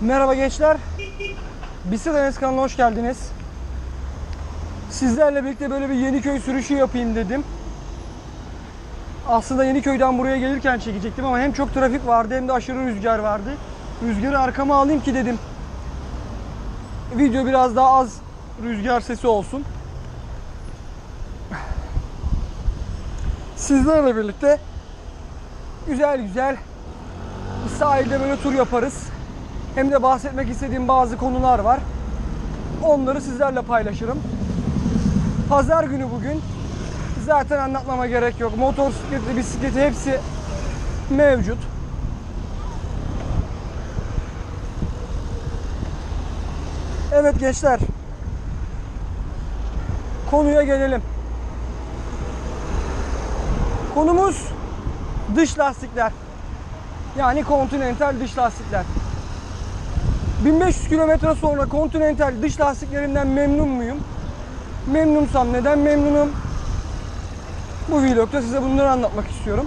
Merhaba gençler. Bisiklet Enes kanalına hoş geldiniz. Sizlerle birlikte böyle bir Yeniköy sürüşü yapayım dedim. Aslında Yeniköy'den buraya gelirken çekecektim ama hem çok trafik vardı hem de aşırı rüzgar vardı. Rüzgarı arkama alayım ki dedim. Video biraz daha az rüzgar sesi olsun. Sizlerle birlikte güzel güzel sahilde böyle tur yaparız. Hem de bahsetmek istediğim bazı konular var. Onları sizlerle paylaşırım. Pazar günü bugün. Zaten anlatmama gerek yok. Motosikleti, bisikleti hepsi mevcut. Evet gençler. Konuya gelelim. Konumuz dış lastikler. Yani Continental dış lastikler. 1500 kilometre sonra Continental dış lastiklerinden memnun muyum? Memnunsam neden memnunum? Bu vlogda size bunları anlatmak istiyorum.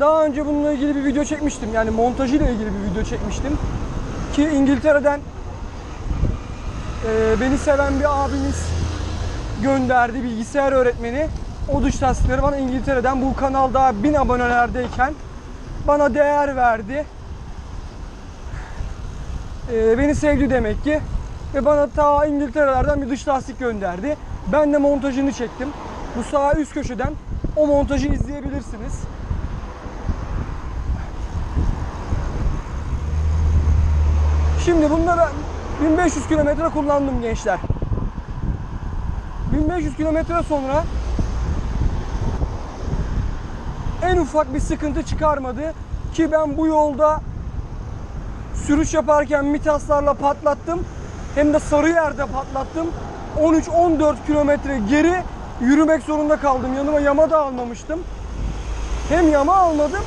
Daha önce bununla ilgili bir video çekmiştim. Yani montajıyla ilgili bir video çekmiştim. Ki İngiltere'den e, beni seven bir abimiz gönderdi bilgisayar öğretmeni. O dış lastikleri bana İngiltere'den bu kanalda 1000 abonelerdeyken bana değer verdi. Ee, beni sevdi demek ki. Ve bana ta İngiltere'lerden bir dış lastik gönderdi. Ben de montajını çektim. Bu sağ üst köşeden o montajı izleyebilirsiniz. Şimdi bunda ben 1500 kilometre kullandım gençler. 1500 kilometre sonra en ufak bir sıkıntı çıkarmadı ki ben bu yolda sürüş yaparken mitaslarla patlattım. Hem de sarı yerde patlattım. 13-14 kilometre geri yürümek zorunda kaldım. Yanıma yama da almamıştım. Hem yama almadım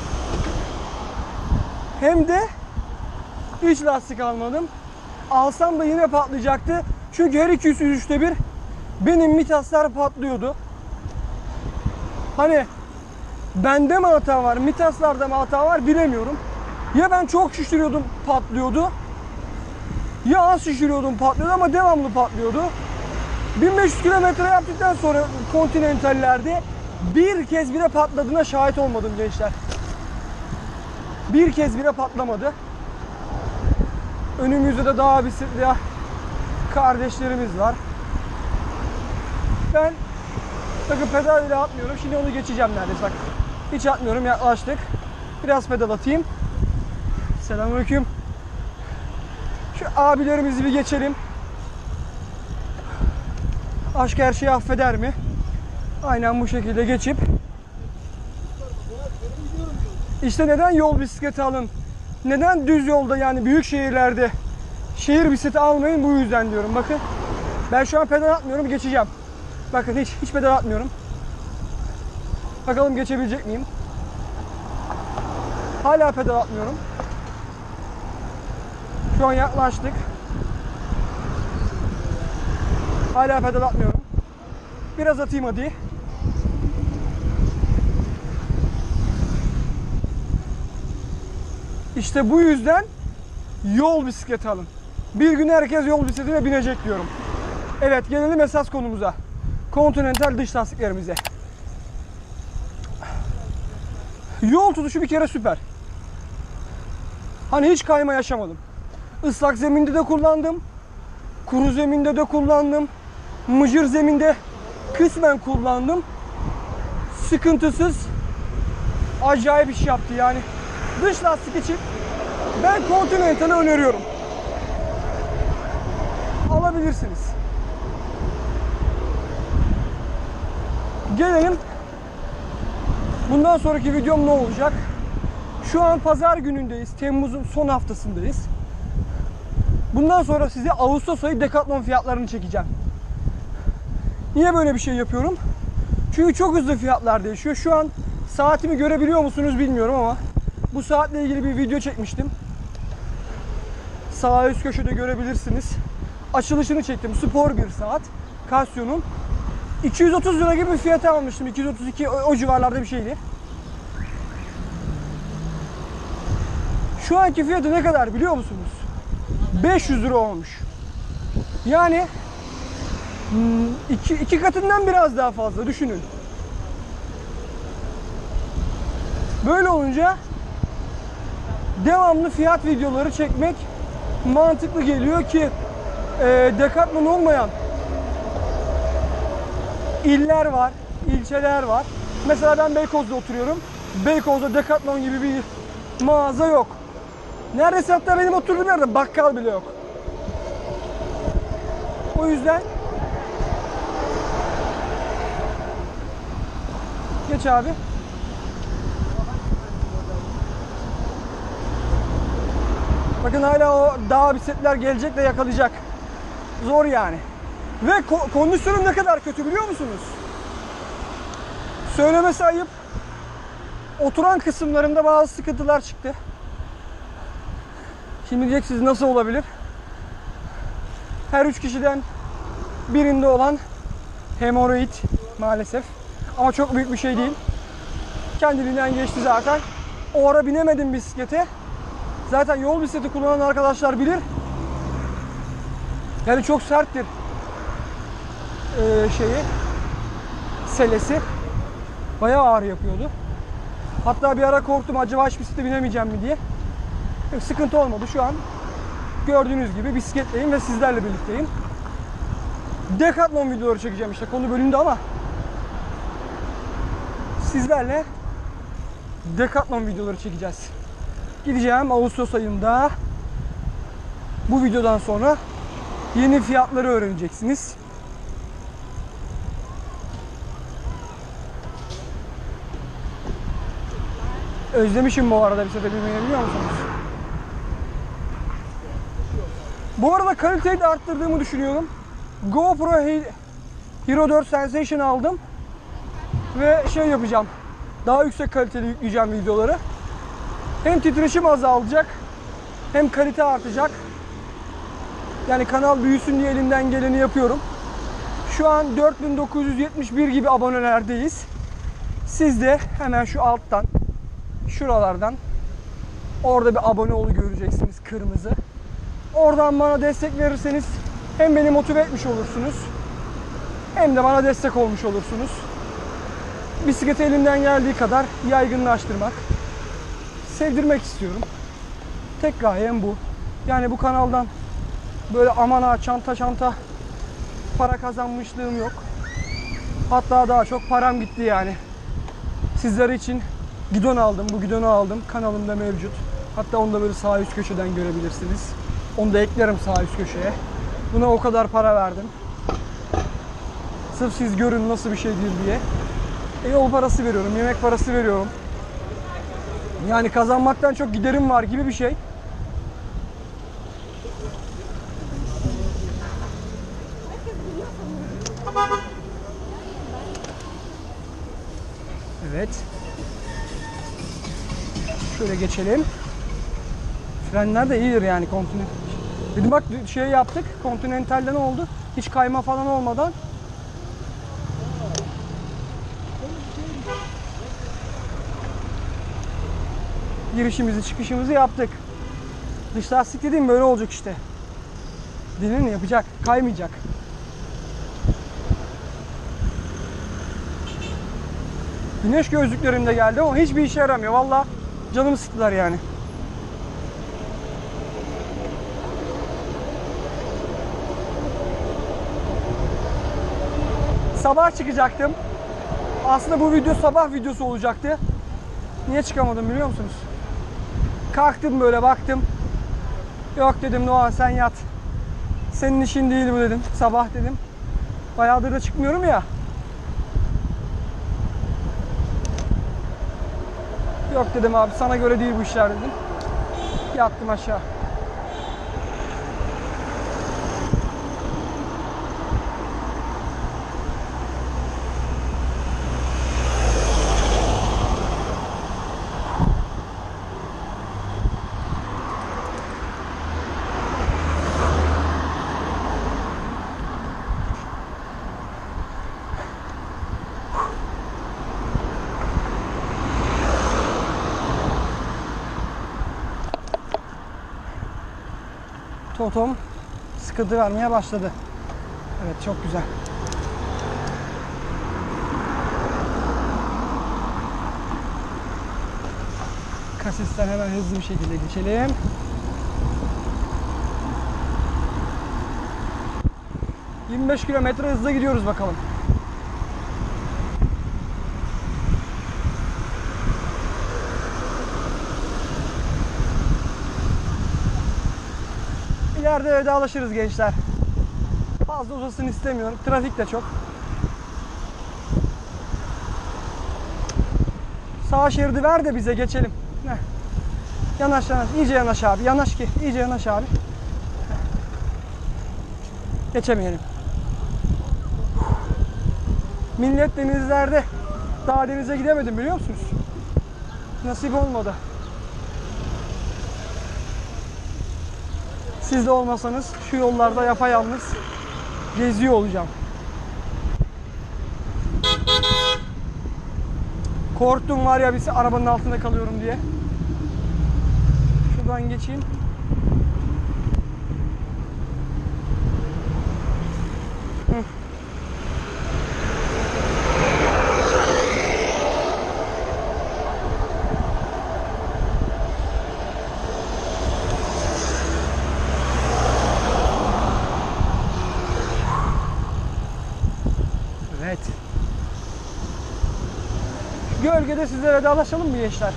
hem de iç lastik almadım. Alsam da yine patlayacaktı. Çünkü her iki sürüşte bir benim mitaslar patlıyordu. Hani Bende mi hata var, Mitaslarda mı hata var bilemiyorum. Ya ben çok şişiriyordum patlıyordu. Ya az şişiriyordum patlıyordu ama devamlı patlıyordu. 1500 kilometre yaptıktan sonra kontinentallerde bir kez bile patladığına şahit olmadım gençler. Bir kez bile patlamadı. Önümüzde de daha bir sürü kardeşlerimiz var. Ben bakın pedal ile atmıyorum. Şimdi onu geçeceğim neredeyse bak. Hiç atmıyorum yaklaştık. Biraz pedal atayım. Selamünaleyküm. Şu abilerimizi bir geçelim. Aşk her şeyi affeder mi? Aynen bu şekilde geçip İşte neden yol bisikleti alın? Neden düz yolda yani büyük şehirlerde şehir bisikleti almayın bu yüzden diyorum. Bakın ben şu an pedal atmıyorum geçeceğim. Bakın hiç hiç pedal atmıyorum. Bakalım geçebilecek miyim? Hala pedal atmıyorum. Şu an yaklaştık. Hala pedal atmıyorum. Biraz atayım hadi. İşte bu yüzden yol bisikleti alın. Bir gün herkes yol bisikletine binecek diyorum. Evet gelelim esas konumuza. Continental dış lastiklerimize. Yol tutuşu bir kere süper. Hani hiç kayma yaşamadım. Islak zeminde de kullandım. Kuru zeminde de kullandım. Mıcır zeminde kısmen kullandım. Sıkıntısız acayip iş yaptı yani. Dış lastik için ben Continental'ı öneriyorum. Alabilirsiniz. Gelelim Bundan sonraki videom ne olacak? Şu an pazar günündeyiz. Temmuz'un son haftasındayız. Bundan sonra size Ağustos ayı Decathlon fiyatlarını çekeceğim. Niye böyle bir şey yapıyorum? Çünkü çok hızlı fiyatlar değişiyor. Şu an saatimi görebiliyor musunuz bilmiyorum ama bu saatle ilgili bir video çekmiştim. Sağ üst köşede görebilirsiniz. Açılışını çektim. Spor bir saat. Casio'nun. 230 lira gibi bir fiyata almıştım. 232 o, o civarlarda bir şeydi. Şu anki fiyatı ne kadar biliyor musunuz? 500 lira olmuş. Yani hmm, iki, iki katından biraz daha fazla düşünün. Böyle olunca devamlı fiyat videoları çekmek mantıklı geliyor ki e, Decathlon olmayan iller var, ilçeler var. Mesela ben Beykoz'da oturuyorum. Beykoz'da Decathlon gibi bir mağaza yok. Neredeyse hatta benim oturduğum yerde bakkal bile yok. O yüzden Geç abi. Bakın hala o dağ bisikletler gelecek de yakalayacak. Zor yani. Ve ko- kondisyonum ne kadar kötü biliyor musunuz? Söylemesi ayıp. Oturan kısımlarımda bazı sıkıntılar çıktı. Şimdi diyeceksiniz nasıl olabilir? Her üç kişiden birinde olan hemoroid maalesef. Ama çok büyük bir şey değil. Kendiliğinden geçti zaten. O ara binemedim bisiklete. Zaten yol bisikleti kullanan arkadaşlar bilir. Yani çok serttir ee, şeyi selesi. Bayağı ağrı yapıyordu. Hatta bir ara korktum acaba hiç bisiklete binemeyeceğim mi diye. Sıkıntı olmadı şu an. Gördüğünüz gibi bisikletteyim ve sizlerle birlikteyim. Decathlon videoları çekeceğim işte konu bölündü ama sizlerle Decathlon videoları çekeceğiz. Gideceğim Ağustos ayında bu videodan sonra yeni fiyatları öğreneceksiniz. Özlemişim bu arada bisiklete binmeyi biliyor musunuz? Bu arada kaliteyi de arttırdığımı düşünüyorum. GoPro He- Hero 4 Sensation aldım. Ve şey yapacağım. Daha yüksek kaliteli yükleyeceğim videoları. Hem titreşim azalacak hem kalite artacak. Yani kanal büyüsün diye elimden geleni yapıyorum. Şu an 4971 gibi abonelerdeyiz. Siz de hemen şu alttan şuralardan orada bir abone olu göreceksiniz kırmızı. Oradan bana destek verirseniz hem beni motive etmiş olursunuz hem de bana destek olmuş olursunuz. Bisikleti elimden geldiği kadar yaygınlaştırmak, sevdirmek istiyorum. Tek gayem bu. Yani bu kanaldan böyle aman ha çanta çanta para kazanmışlığım yok. Hatta daha çok param gitti yani. Sizler için gidon aldım. Bu gidonu aldım. Kanalımda mevcut. Hatta onu da böyle sağ üst köşeden görebilirsiniz. Onu da eklerim sağ üst köşeye. Buna o kadar para verdim. Sırf siz görün nasıl bir şeydir diye. E yol parası veriyorum, yemek parası veriyorum. Yani kazanmaktan çok giderim var gibi bir şey. Evet. Şöyle geçelim. Frenler de iyidir yani kontinent. Dedim bak şey yaptık. Continental'de ne oldu? Hiç kayma falan olmadan girişimizi çıkışımızı yaptık. Dış lastik dediğim böyle olacak işte. Dinleyin yapacak. Kaymayacak. Güneş gözlüklerim de geldi ama hiçbir işe yaramıyor. Valla canımı sıktılar yani. Sabah çıkacaktım. Aslında bu video sabah videosu olacaktı. Niye çıkamadım biliyor musunuz? Kalktım böyle baktım. Yok dedim Doğan sen yat. Senin işin değil bu dedim. Sabah dedim. Bayağıdır da çıkmıyorum ya. Yok dedim abi sana göre değil bu işler dedim. Yattım aşağı. Totom sıkıntı vermeye başladı. Evet çok güzel. Kasisten hemen hızlı bir şekilde geçelim. ...25 kilometre hızla gidiyoruz bakalım. İleride vedalaşırız gençler. Fazla uzasın istemiyorum. Trafik de çok. Sağ şeridi ver de bize geçelim. Heh. Yanaş yanaş. İyice yanaş abi. Yanaş ki. İyice yanaş abi. Geçemeyelim. Millet denizlerde daha denize gidemedim biliyor musunuz? Nasip olmadı. Siz de olmasanız şu yollarda yapayalnız geziyor olacağım. Korktum var ya bir arabanın altında kalıyorum diye. Şuradan geçeyim. Hı. Evet. Gölgede size vedalaşalım mı gençler?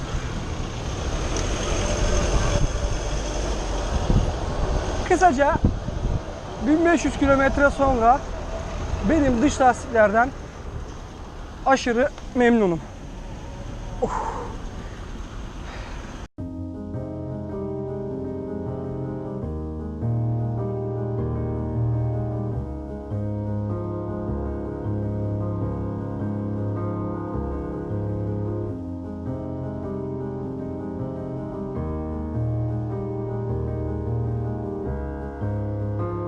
Kısaca 1500 kilometre sonra benim dış lastiklerden aşırı memnunum. Of.